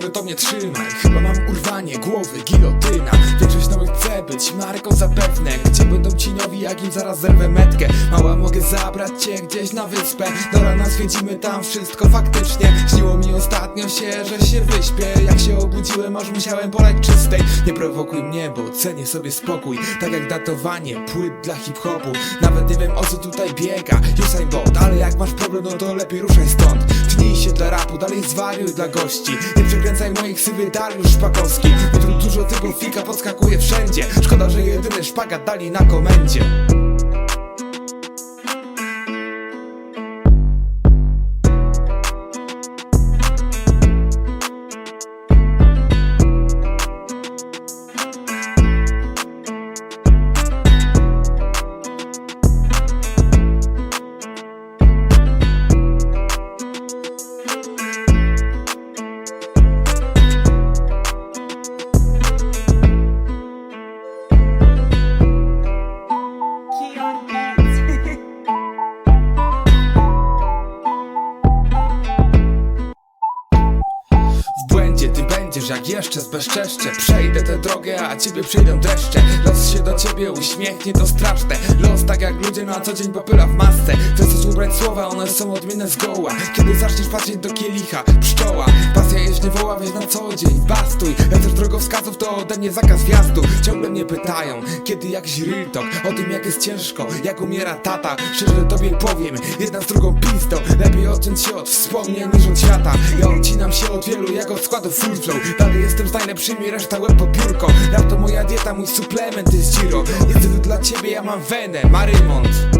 choroby to mnie trzymaj. Chyba mam urwanie głowy, gilotyna. Większość nowych chce być marką zapewne. Gdzie będą ci jak im zaraz zerwę metkę? Mała mogę zabrać cię gdzieś na wyspę. Do rana zwiedzimy tam wszystko faktycznie. Śniło mi ostatnio się, że się wyśpię. Jak się obudziłem, aż musiałem polać czystej. Nie prowokuj mnie, bo cenię sobie spokój. Tak jak datowanie płyt dla hip-hopu. Nawet nie wiem o co tutaj biega. Usain Bolt, ale jak masz problem, no to lepiej ruszaj stąd dalej zwariuj dla gości. Nie przekręcaj moich sywy Dariusz Szpakowski. Dużo tego fika podskakuje wszędzie. Szkoda, że jedyny szpagat dali na komendzie W błędzie ty będziesz, jak jeszcze zbezczeszczę? Przejdę tę drogę, a ciebie przejdą dreszcze. Los się do ciebie uśmiechnie, to straszne. Los tak jak ludzie na co dzień popyla w masce. Chcesz ubrać słowa, one są odmienne zgoła Kiedy zaczniesz patrzeć do kielicha, pszczoła. Pasja woła, weź na co dzień, bastuj. Jak też drogowskazów, to ode mnie zakaz wjazdu. Ciągle mnie pytają, kiedy jakiś real talk. O tym jak jest ciężko, jak umiera tata. Szczerze tobie powiem, jedna z drugą pistą Lepiej odciąć się od wspomnień niż od świata. Ja odcinam się od wielu jak od składu full flow. Dalej jestem z najlepszymi, reszta łeb po biurko Rap to moja dieta, mój suplement jest Giro Jest dla ciebie, ja mam wenę, Marymont